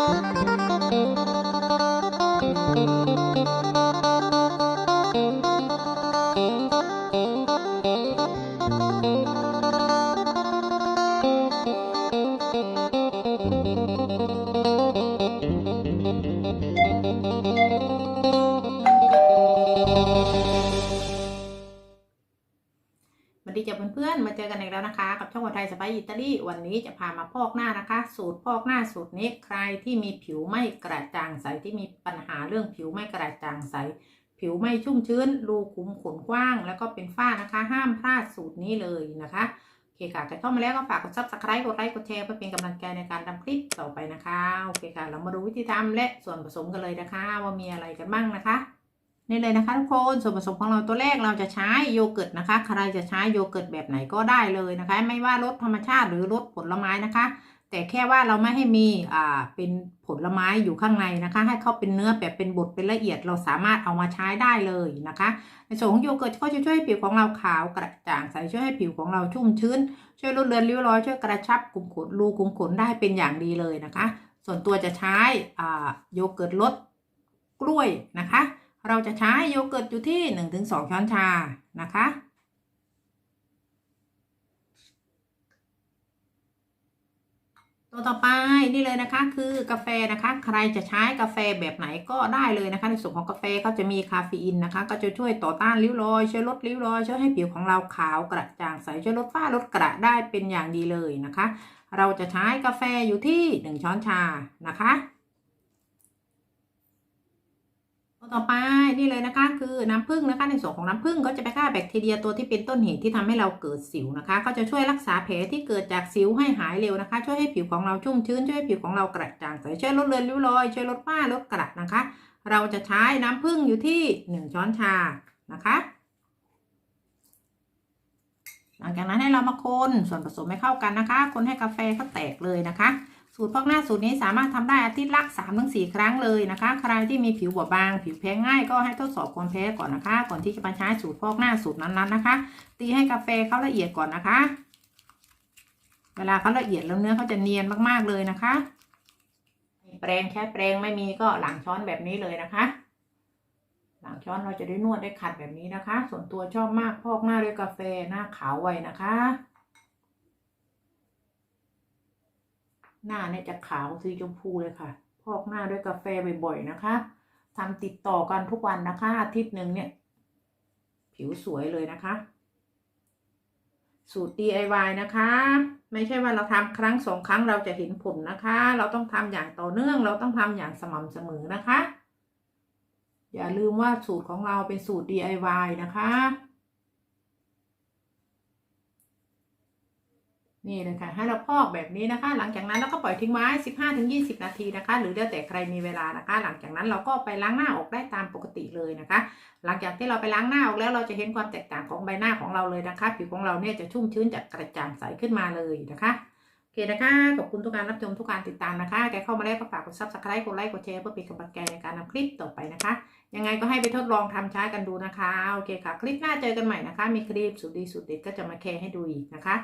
สวั ดีจ้ะเพื่อนๆ มาเจอกันอีกแล้วนะคะ กับช่องวันไทยสไปซ์อิตาลีวันนี้จะพามาพอกหน้านะคะ สูตรพอกหน้าสูตรนี้ใครที่มีผิวไม่กระจ่างใสที่มีปัญหาเรื่องผิวไม่กระจ่างใส ผิวไม่ชุ่มชื้น รูขุมขนกว้าง แล้วก็เป็นฝ้านะคะ ห้ามพลาดสูตรนี้เลยนะคะโอเคค่ะใครเข้ามาแล้วก็ฝากกด subscribe กดไลค์กดแชร์เพื่อเป็นกำลังใจในการทำคลิปต่อไปนะคะโอเคค่ะ เรามาดูวิธีทำและส่วนผสมกันเลยนะคะ ว่ามีอะไรกันบ้างนะคะ นี่เลยนะคะทุกคนส่วนผสมของเราตัวแรกเราจะใช้โยเกิร์ตนะคะ ใครจะใช้โยเกิร์ตแบบไหนก็ได้เลยนะคะ ไม่ว่ารสธรรมชาติหรือรสผลไม้นะคะ แต่แค่ว่าเราไม่ให้มีอ่าเป็นผลไม้อยู่ข้างในนะคะ ให้เขาเป็นเนื้อแบบเป็นบดเป็นละเอียดเราสามารถเอามาใช้ได้เลยนะคะ ในส่วนของโยเกิร์ตก็จะช่วยให้ผิวของเราขาวกระจ่างใสช่วยให้ผิวของเราชุ่มชื้น ช่วยลดเลือนริ้วรอยช่วยกระชับกลุ่มขนรูขุมขนได้เป็นอย่างดีเลยนะคะ ส่วนตัวจะใช้อ่าโยเกิร์ตรสกล้วยนะคะ เราจะใช้โยเกิร์ตอยู่ที่ 1-2 ช้อนชานะคะ ตัวต่อไปนี่เลยนะคะ คือกาแฟนะคะ ใครจะใช้กาแฟแบบไหนก็ได้เลยนะคะ ในส่วนของกาแฟก็จะมีคาเฟอีนนะคะ ก็จะช่วยต่อต้านริ้วรอยช่วยลดริ้วรอยช่วยให้ผิวของเราขาวกระจ่างใสช่วยลดฝ้าลดกระได้เป็นอย่างดีเลยนะคะ เราจะใช้กาแฟอยู่ที่ 1 ช้อนชานะคะ ต่อไปนี่เลยนะคะ คือน้ำผึ้งนะคะ ในส่วนของน้ำผึ้งก็จะไปฆ่าแบคทีเรียตัวที่เป็นต้นเหตุที่ทำให้เราเกิดสิวนะคะ ก็จะช่วยรักษาแผลที่เกิดจากสิวให้หายเร็วนะคะ ช่วยให้ผิวของเราชุ่มชื้น ช่วยให้ผิวของเรากระจ่างใสช่วยลดเลือนริ้วรอย ช่วยลดฝ้าลดกระนะคะ เราจะใช้น้ำผึ้งอยู่ที่1ช้อนชานะคะ หลังจากนั้นให้เรามาคนส่วนผสมให้เข้ากันนะคะ คนให้กาแฟเขาแตกเลยนะคะ สูตรพอกหน้าสูตรนี้สามารถทำได้อาทิตย์ละ3าถึงสครั้งเลยนะคะ ใครที่มีผิวบอบบาง ผิวแพ้ง่ายก็ให้ทดสอบความแพ้ก่อนนะคะ ก่อนที่จะมาใช้สูตรพอกหน้าสูตรนั้นๆนะคะ ตีให้กาแฟเขาละเอียดก่อนนะคะ เวลาเขาละเอียดแล้วเนื้อเขาจะเนียนมากๆเลยนะคะ แปรงใช้แปรงไม่มีก็หลังช้อนแบบนี้เลยนะคะ หลังช้อนเราจะได้นวดได้ขัดแบบนี้นะคะ ส่วนตัวชอบมากพอกหน้าด้วยกาแฟหน้าขาวไวนะคะ หน้าเนี่ยจะขาวสีชมพูเลยค่ะ พอกหน้าด้วยกาแฟบ่อยๆนะคะทำติดต่อกันทุกวันนะคะ อาทิตย์หนึ่งเนี่ย ผิวสวยเลยนะคะ สูตร DIY นะคะ ไม่ใช่ว่าเราทำครั้งสองครั้งเราจะเห็นผลนะคะ เราต้องทำอย่างต่อเนื่อง เราต้องทำอย่างสม่ำเสมอนะคะ อย่าลืมว่าสูตรของเราเป็นสูตร DIY นะคะ นี่เลยค่ะให้เราพอกแบบนี้นะคะ หลังจากนั้นเราก็ปล่อยทิ้งไว้ 15-20 นาทีนะคะ หรือแล้วแต่ใครมีเวลานะคะ หลังจากนั้นเราก็ไปล้างหน้าออกได้ตามปกติเลยนะคะ หลังจากที่เราไปล้างหน้าออกแล้วเราจะเห็นความแตกต่างของใบหน้าของเราเลยนะคะ ผิวของเราเนี่ยจะชุ่มชื้นจากกระจ่างใสขึ้นมาเลยนะคะโอเคนะคะขอบคุณทุกการรับชมทุกการติดตามนะคะแกเข้ามาแล้วก็ฝากกด subscribe กดไลค์กดแชร์เพื่อเป็นกำลังใจในการทำคลิปต่อไปนะคะ ยังไงก็ให้ไปทดลองทำใช้กันดูนะคะโอเคค่ะ คลิปหน้าเจอกันใหม่นะคะ มีคลิปสุดดีสุดเด็ดก็จะมาแชร์ให้ดูอีกนะคะ